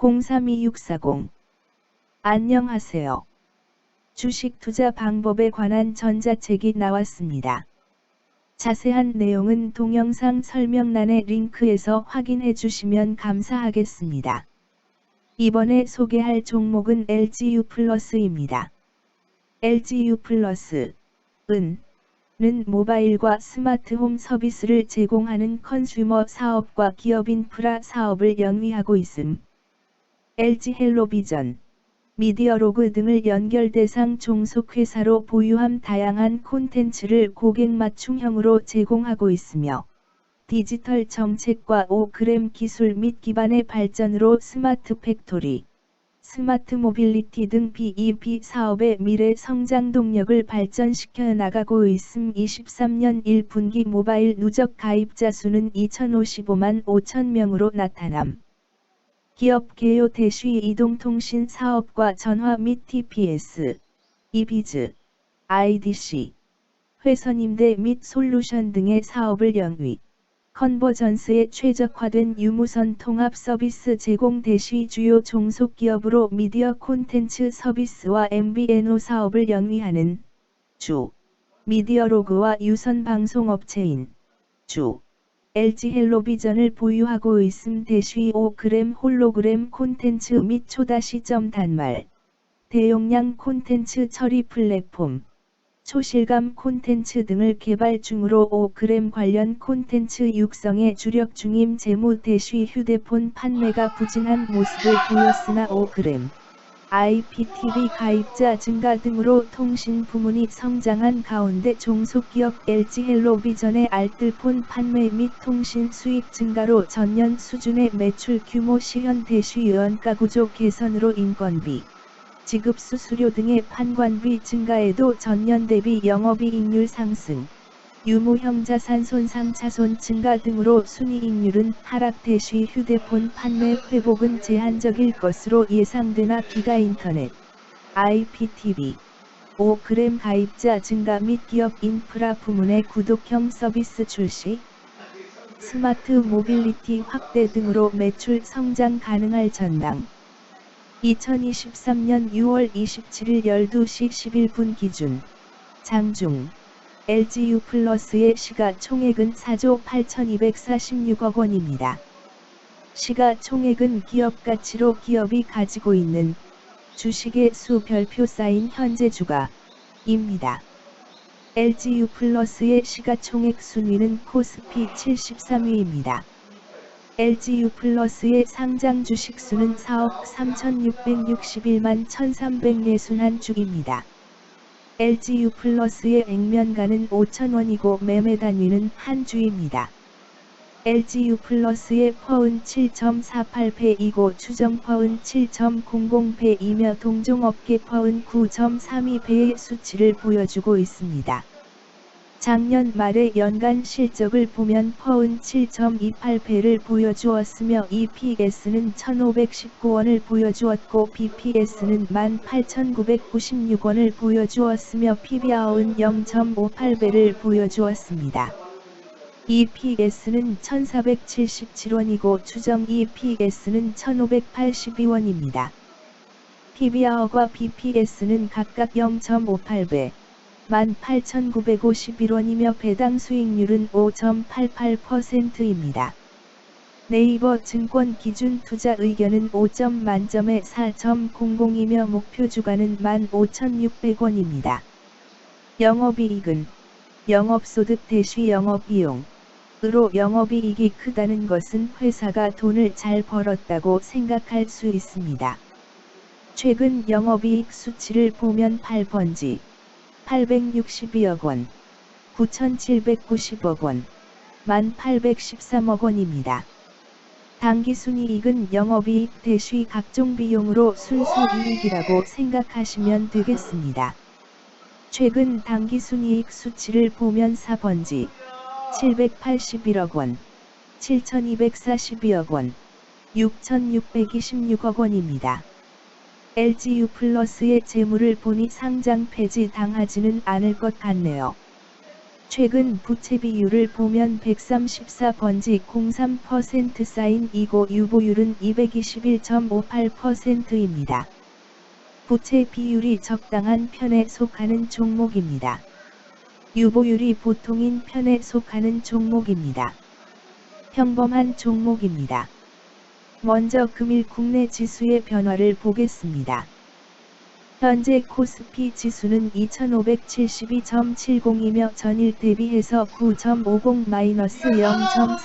032640 안녕하세요. 주식 투자 방법에 관한 전자책이 나왔습니다. 자세한 내용은 동영상 설명란의 링크에서 확인해 주시면 감사하겠습니다. 이번에 소개할 종목은 LGU 플러스입니다. LGU 플러스 은 는 모바일과 스마트홈 서비스를 제공하는 컨슈머 사업과 기업 인프라 사업을 영위하고 있음. LG 헬로비전, 미디어로그 등을 연결 대상 종속회사로 보유함 다양한 콘텐츠를 고객 맞춤형으로 제공하고 있으며 디지털 정책과 5그램 기술 및 기반의 발전으로 스마트 팩토리, 스마트 모빌리티 등 BEP 사업의 미래 성장 동력을 발전시켜 나가고 있음 23년 1분기 모바일 누적 가입자 수는 2055만 5천명으로 나타남. 기업 개요 대쉬 이동통신 사업과 전화 및 TPS, 이비즈, IDC, 회선 임대 및 솔루션 등의 사업을 영위. 컨버전스에 최적화된 유무선 통합 서비스 제공 대시 주요 종속 기업으로 미디어 콘텐츠 서비스와 MVNO 사업을 영위하는 주 미디어 로그와 유선 방송 업체인 주 LG 헬로비전을 보유하고 있음 대시 5그램 홀로그램 콘텐츠 및 초다 시점 단말 대용량 콘텐츠 처리 플랫폼 초실감 콘텐츠 등을 개발 중으로 5그램 관련 콘텐츠 육성에 주력 중임 재무 대쉬 휴대폰 판매가 부진한 모습을 보였으나 5그램 IPTV 가입자 증가 등으로 통신 부문이 성장한 가운데 종속기업 LG 헬로비전의 알뜰폰 판매 및 통신 수익 증가로 전년 수준의 매출 규모 시현 대쉬 연가 구조 개선으로 인건비 지급 수수료 등의 판관비 증가에도 전년 대비 영업이익률 상승, 유무형 자산 손상 차손 증가 등으로 순이익률은 하락 대시 휴대폰 판매 회복은 제한적일 것으로 예상되나 기가인터넷, IPTV, 5그램 가입자 증가 및 기업 인프라 부문의 구독형 서비스 출시, 스마트 모빌리티 확대 등으로 매출 성장 가능할 전망. 2023년 6월 27일 12시 11분 기준 장중 LGU 플러스의 시가총액은 4조 8,246억 원입니다. 시가총액은 기업 가치로 기업이 가지고 있는 주식의 수 별표 쌓인 현재 주가입니다. LGU 플러스의 시가총액 순위는 코스피 73위입니다. LGU 플러스의 상장 주식 수는 4억 3,661만 1,361주입니다. LGU 플러스의 액면가는 5천원이고 매매 단위는 한 주입니다. LGU 플러스의 퍼은 7.48배이고 추정 퍼은 7.00배이며 동종업계 퍼은 9.32배의 수치를 보여주고 있습니다. 작년 말의 연간 실적을 보면 퍼은 7.28배를 보여주었으며 EPS는 1,519원을 보여주었고 BPS는 18,996원을 보여주었으며 PBR은 0.58배를 보여주었습니다. EPS는 1,477원이고 추정 EPS는 1,582원입니다. PBR과 BPS는 각각 0.58배, 18,951원이며 배당 수익률은 5.88%입니다. 네이버 증권 기준 투자 의견은 5점 만점에 4.00이며 목표 주가는 15,600원입니다. 영업이익은 영업소득 대시 영업비용 으로 영업이익이 크다는 것은 회사가 돈을 잘 벌었다고 생각할 수 있습니다. 최근 영업이익 수치를 보면 8번지 862억 원, 9,790억 원, 1,813억 원입니다. 당기순이익은 영업이익 대시 각종 비용으로 순수이익이라고 생각하시면 되겠습니다. 최근 당기순이익 수치를 보면 4번지 781억 원, 7,242억 원, 6,626억 원입니다. LGU 플러스의 재물을 보니 상장 폐지 당하지는 않을 것 같네요. 최근 부채 비율을 보면 134번지 03% 사인이고 유보율은 221.58%입니다. 부채 비율이 적당한 편에 속하는 종목입니다. 유보율이 보통인 편에 속하는 종목입니다. 평범한 종목입니다. 먼저 금일 국내 지수의 변화를 보겠습니다. 현재 코스피 지수는 2572.70이며 전일 대비해서 9.50-0.3